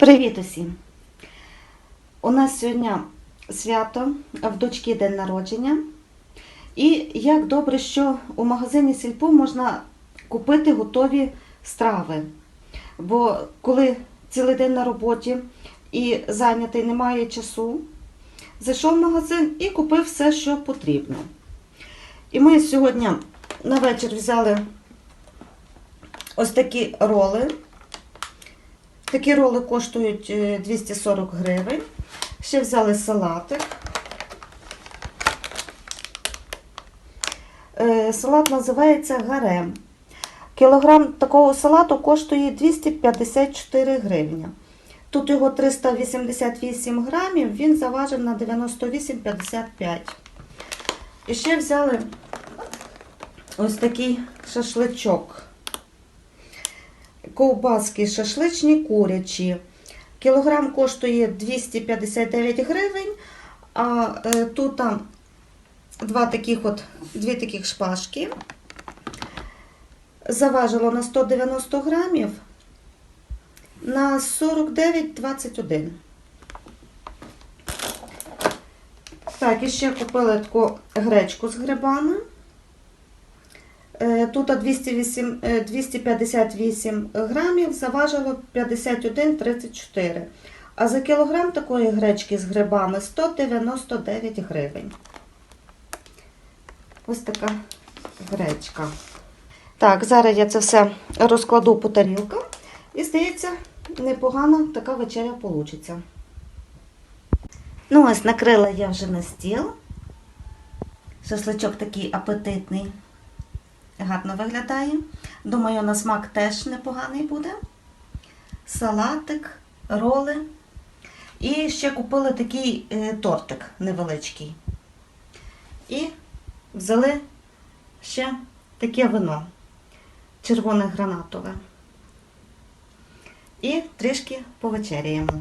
Привіт усім! У нас сьогодні свято, в дочки день народження. І як добре, що у магазині Сільпо можна купити готові страви. Бо коли цілий день на роботі і зайнятий немає часу, зайшов в магазин і купив все, що потрібно. І ми сьогодні на вечір взяли ось такі роли. Такі роли коштують е, 240 гривень. Ще взяли салатик. Е, Салат називається гарем. Кілограм такого салату коштує 254 гривні. Тут його 388 грамів, він заважив на 98,55. І ще взяли ось такий шашличок ковбаски шашличні курячі. Кілограм коштує 259 гривень, а е, тут там два таких от, дві таких шпажки. Заважило на 190 грамів на 49,21. Так, і ще купили таку гречку з грибами. Е, Тут 208, е, 258 грамів, заважило 51,34. А за кілограм такої гречки з грибами 199 гривень. Ось така гречка. Так, зараз я це все розкладу по тарілкам. І здається, непогана така вечеря вийде. Ну, ось накрила я вже на стіл. Шашличок такий апетитний гарно виглядає. Думаю, на смак теж непоганий буде. Салатик, роли. І ще купили такий е, тортик невеличкий. І взяли ще таке вино червоне гранатове. І трішки повечеряємо.